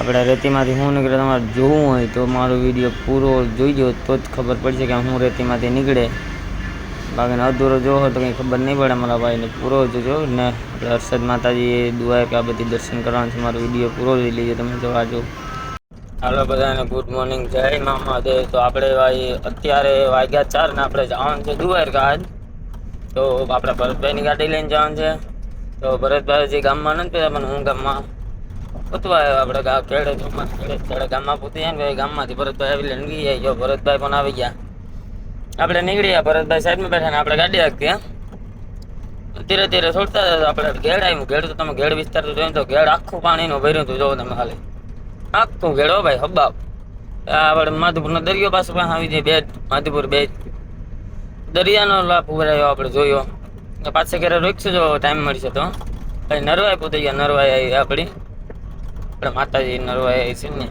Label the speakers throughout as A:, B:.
A: આપણે રેતીમાંથી હું નીકળે, તમારે જોવું હોય તો મારો વીડિયો પૂરો જોઈજો તો જ ખબર પડશે કે હું રેતીમાંથી નીકળે. બાકી અધૂરો જોવો તો કંઈ ખબર નહીં પડે મારા ભાઈને. પૂરો જોજો ને આપણે હર્ષદ માતાજીએ દુઆ કે આ બધી દર્શન કરવાનું છે. મારો વીડિયો પૂરો જોઈ લેજો, તમે જોવા જો. હાલો બધાને ગુડ મોર્નિંગ જય મા મહાદેવ. તો આપણે ભાઈ અત્યારે વાગ્યા ચાર ને આપણે જવાનું છે દુવારકા તો આપણે ભરતભાઈની ગાડી લઈને જવાનું છે. તો ભરતભાઈ જે ગામમાં નથી પણ હું ગામમાં પૂતવા આપણે ગા ચોકમાં કેળે કેળે ગામમાં પૂતી જાય ને ગામમાંથી ભરતભાઈ આવી લઈને ગઈ જાય ભરતભાઈ પણ આવી ગયા. આપણે નીકળ્યા, ભરતભાઈ સાઈડમાં બેઠા ને આપણે ગાડી રાખતી હા. ધીરે ધીરે છોડતા આપણે ઘેડ આવ્યું ઘેડ તો તમે ઘેડ વિસ્તાર જોયું તો ઘેડ આખું પાણીનું ભર્યું હતું જોવો તમે ખાલી. આખું ઘેડો ભાઈ હબાબ આપણે માધુપુરનો દરિયો પાસે પણ આવી જાય બે માધુપુર બે દરિયાનો લાભ ઉભરાયો, આપણે જોયો. પાછા ઘરે રોકશું જો ટાઈમ મળશે તો ભાઈ નરવાઈ પોતે ગયા નરવાઈ આવી આપણી આપણે માતાજી નરવાઈ છે ને.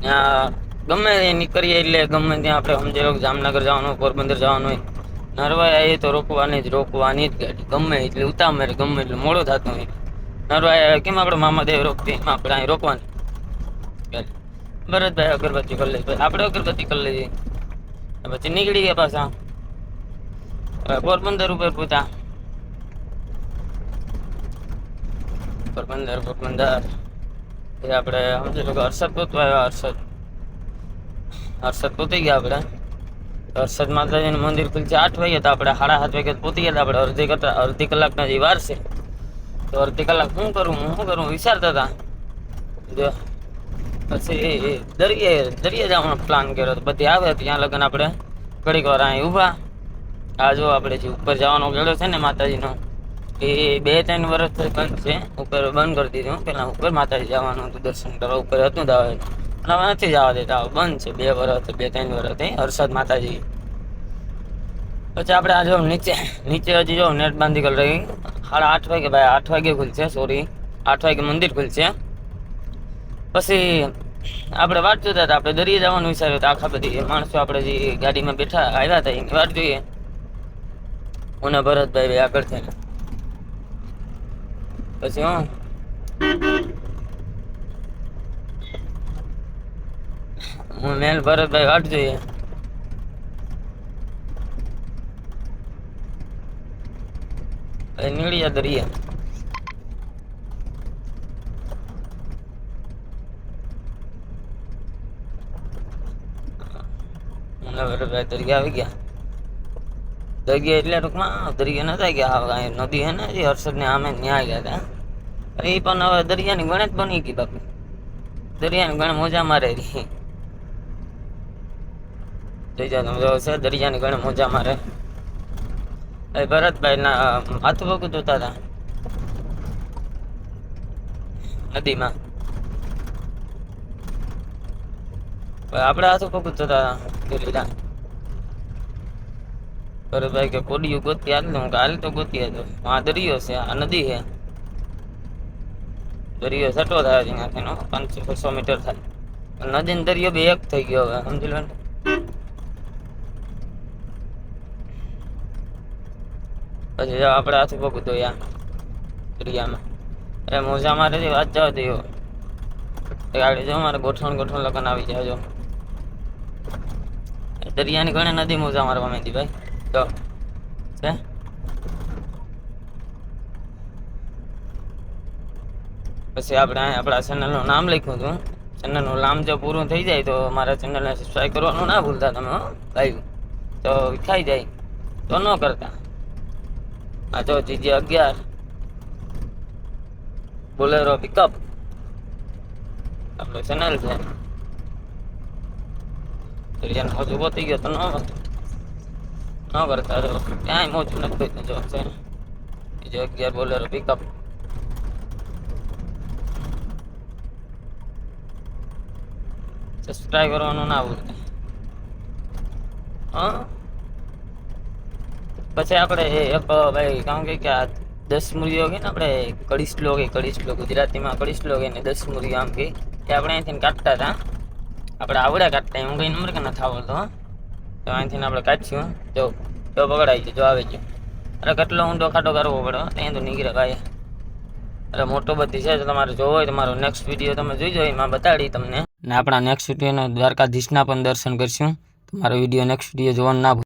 A: ત્યાં ગમે એ નીકળીએ એટલે ગમે ત્યાં આપણે સમજી લો જામનગર જવાનું, પોરબંદર જવાનું હોય. નરવાઈ આવીએ તો રોકવાની જ રોકવાની જ ગાડી. ગમે એટલે ઉતામળે ગમે એટલે મોડો થતું હોય. નરવાય કેમ આપણે મામાદેવ રોકતી? એમાં આપણે અહીં રોકવાની. ભરતભાઈ અગરબત્તી કરી લઈએ આપણે અગરબત્તી કરી લઈએ. પછી નીકળી ગયા પાછા. પોરબંદર ઉપર પૂતા. પોરબંદર પોરબંદર. એ આપણે સમજી કે હર્ષદ આવ્યા હર્ષદ હર્ષદ પોતી ગયા આપણે. હર્ષદ માતાજીનું મંદિર ખુલશે આઠ વાગે તો આપણે સાડા સાત વાગે પહોંચી ગયા આપણે. અડધી કરતા અડધી કલાકના જે વાર છે, તો અડધી કલાક શું કરું, હું શું કરું વિચારતા હતા. જો, પછી દરિયે દરિયે જવાનો પ્લાન કર્યો તો બધી આવે, ત્યાં લગન આપણે ઘડીક વાર અહીં ઊભા. આ જો આપણે જે ઉપર જવાનો ગેડો છે ને માતાજીનો એ બે ત્રણ વર્ષથી બંધ છે. ઉપર બંધ કરી દીધું. પહેલાં ઉપર માતાજી જવાનું હતું, દર્શન કરવા ઉપર હતું દાવે હવે નથી જવા દેતા. બંધ છે. બે વર્ષ બે ત્રણ વર્ષથી હર્ષદ માતાજી. પછી આપણે આ જો નીચે નીચે હજી જો નેટ બાંધી કરી રહી. સાડા આઠ વાગે ભાઈ, આઠ વાગે ખુલશે સોરી આઠ વાગે મંદિર ખુલશે. પછી આપણે વાત જોતા હતા. આપણે દરિયે જવાનું વિચાર્યું તો આખા બધી. માણસો આપણે જે ગાડીમાં બેઠા આવ્યા હતા, એની વાત જોઈએ. હું ભરતભાઈ ભાઈ આગળ થઈને. પછી હું હું મેલ ભરતભાઈ વાટ જોઈએ નીકળ્યા દરિયા. ભરતભાઈ દરિયા આવી ગયા. દરિયા એટલે ટૂંકમાં દરિયા નતા ગયા નદી હે ને હર્ષદ ને આમે ન્યા ગયા હતા. એ પણ હવે દરિયાની ગણે જ બની ગઈ બાપુ. દરિયાની ગણે મોજા મારે રહી. જોઈ જાઓ છે, દરિયાની ગણે મોજા મારે. એ ભરતભાઈ ના હાથ પગ જોતા હતા. નદીમાં. આપણે હાથ પગ જોતા હતા. લીલા ભાઈ, કે કોડિયું ગોતી હાલ હું હાલ તો ગોતી હતો આ દરિયો છે, આ નદી છે. દરિયો સટો થાય છે ત્યાંથી પાંચસો છસો મીટર થાય. નદી દરિયો બે એક થઈ ગયો હવે, સમજી લો પછી જો આપણે હાથ પગ ધોયા દરિયામાં. અરે મોજા મારે છે વાત જવા દયો ગાડી જો મારે ગોઠવણ ગોઠવણ લગન આવી જાય જો. દરિયાની ઘણી નદી મોજા મારવા માંડી ભાઈ. તો છે પછી આપણે આપણા ચેનલનું નામ લખ્યું હતું. ચેનલનું નામ જો પૂરું થઈ જાય તો મારા ચેનલને સબસ્ક્રાઈબ કરવાનું ના ભૂલતા તમે લાઈવ. તો વિખાઈ જાય. તો ન કરતા. આ જો જીજી અગિયાર. બોલેરો પિકઅપ આપણું ચેનલ છે. દરિયાનો હજુ ગયો તો ન ન કરતા તો ક્યાંય મોજું નથી જો, છે. બીજો અગિયાર બોલેરો પિકઅપ સબસ્ક્રાઈબ કરવાનું ના ભૂલતા હા? પછી આપણે એક, ભાઈ કામ કે કે આ દસ મૂર્તિઓ કે ને આપણે કડી એ કડી શ્લોક, ગુજરાતીમાં કડી શ્લોક ને દસ મૂર્તિઓ આમ કે આપણે અહીંથી કાઢતા હતા. આપણે આવડ્યા કાઢતા હું કઈ નંબર કે નથી આવડતો હો. તો અહીંથી આપણે કાઢશું જો જો પકડાઈ ગયો, જો આવે ગયો. અરે કેટલો ઊંડો ખાટો કરવો પડે ત્યાં તો નીકળે ભાઈ અરે મોટો બધી છે તમારે જોવો હોય, તમારો નેક્સ્ટ વીડિયો તમે જોઈજો, એમાં બતાડી તમને. ને આપણા નેક્સ્ટ વિડીયોના દ્વારકાધીશના પણ દર્શન કરશું. તમારો વીડિયો નેક્સ્ટ વીડિયો જોવાનું ના